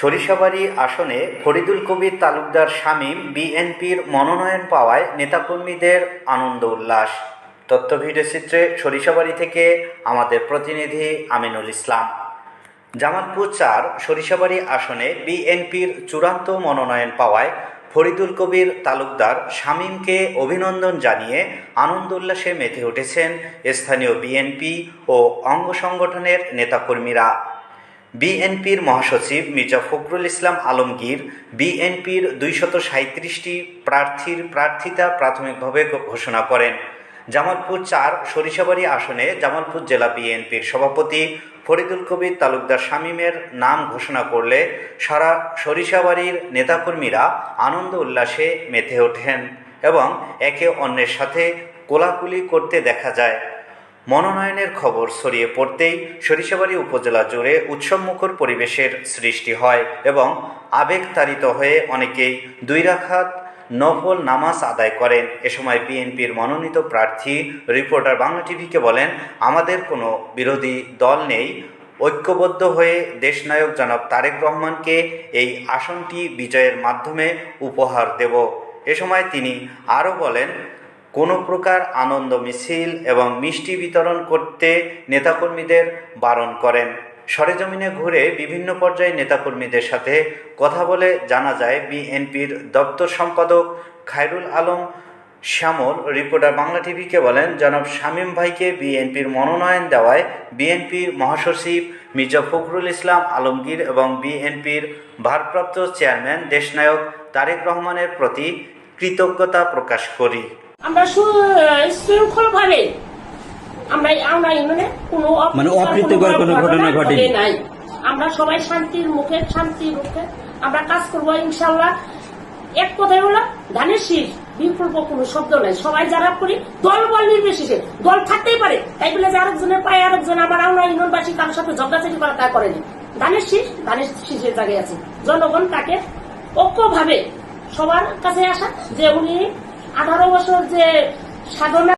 সরিষাবাড়ি আসনে ফরিদুল কবির তালুকদার শামীম বিএনপির মনোনয়ন পাওয়ায় নেতাকর্মীদের আনন্দ উল্লাস। তথ্য ভিডিওচিত্রে সরিষাবাড়ি থেকে আমাদের প্রতিনিধি আমিনুল ইসলাম। জামালপুর চার সরিষাবাড়ি আসনে বিএনপির চূড়ান্ত মনোনয়ন পাওয়ায় ফরিদুল কবির তালুকদার শামীমকে অভিনন্দন জানিয়ে আনন্দ উল্লাসে মেতে উঠেছেন স্থানীয় বিএনপি ও অঙ্গ সংগঠনের নেতাকর্মীরা। বিএনপির মহাসচিব মির্জা ফখরুল ইসলাম আলমগীর বিএনপির দুইশত সাঁত্রিশটি প্রার্থীর প্রার্থিতা প্রাথমিকভাবে ঘোষণা করেন। জামালপুর চার সরিষাবাড়ি আসনে জামালপুর জেলা বিএনপির সভাপতি ফরিদুল কবির তালুকদার শামীমের নাম ঘোষণা করলে সারা সরিষাবাড়ির নেতাকর্মীরা আনন্দ উল্লাসে মেতে ওঠেন এবং একে অন্যের সাথে কোলাকুলি করতে দেখা যায়। মনোনয়নের খবর ছড়িয়ে পড়তেই সরিষাবাড়ি উপজেলা জুড়ে উৎসবমুখর পরিবেশের সৃষ্টি হয় এবং আবেগতাড়িত হয়ে অনেকেই দুই রাখাত নফল নামাজ আদায় করেন। এ সময় বিএনপির মনোনীত প্রার্থী, রিপোর্টার বাংলা টিভিকে বলেন, আমাদের কোনো বিরোধী দল নেই। ঐক্যবদ্ধ হয়ে দেশনায়ক জনাব তারেক রহমানকে এই আসনটি বিজয়ের মাধ্যমে উপহার দেব। এ সময় তিনি আরও বলেন কোনো প্রকার আনন্দ, মিছিল এবং মিষ্টি বিতরণ করতে নেতাকর্মীদের বারণ করেন। সরেজমিনে ঘুরে বিভিন্ন পর্যায়ে নেতাকর্মীদের সাথে কথা বলে জানা যায়, বিএনপির দপ্তর সম্পাদক খায়রুল আলম শ্যামল, রিপোর্টার বাংলা টিভিকে বলেন, জনাব শামীম ভাইকে বিএনপির মনোনয়ন দেওয়ায় বিএনপির মহাসচিব মির্জা ফখরুল ইসলাম, আলমগীর এবং বিএনপির ভারপ্রাপ্ত চেয়ারম্যান, দেশনায়ক তারেক রহমানের প্রতি কৃতজ্ঞতা প্রকাশ করি। আমরা সুশৃঙ্খল ভাবে। আমরা আমরা মানে কোনো মানে অপ্রীতিকর কোনো ঘটনা ঘটেনি। নাই আমরা সবাই শান্তির মুখে শান্তির মুখে আমরা কাজ করব ইনশাল্লাহ এক কথাই হলো ধানের শীষ বিকল্প কোনো শব্দ নাই। সবাই যারা করি দল বল নির্বিশেষে দল থাকতেই পারে। তাই বলে যে আরেকজনের পায়ে আরেকজন আবার আমরা ইউনিয়নবাসী তার সাথে ঝগড়াঝাটি করা তা করেনি। ধানের শীষ ধানের শীষের জায়গায় আছে। জনগণ তাকে ঐক্যভাবে সবার কাছে আসা যে উনি আঠারো বছর যে সাধনা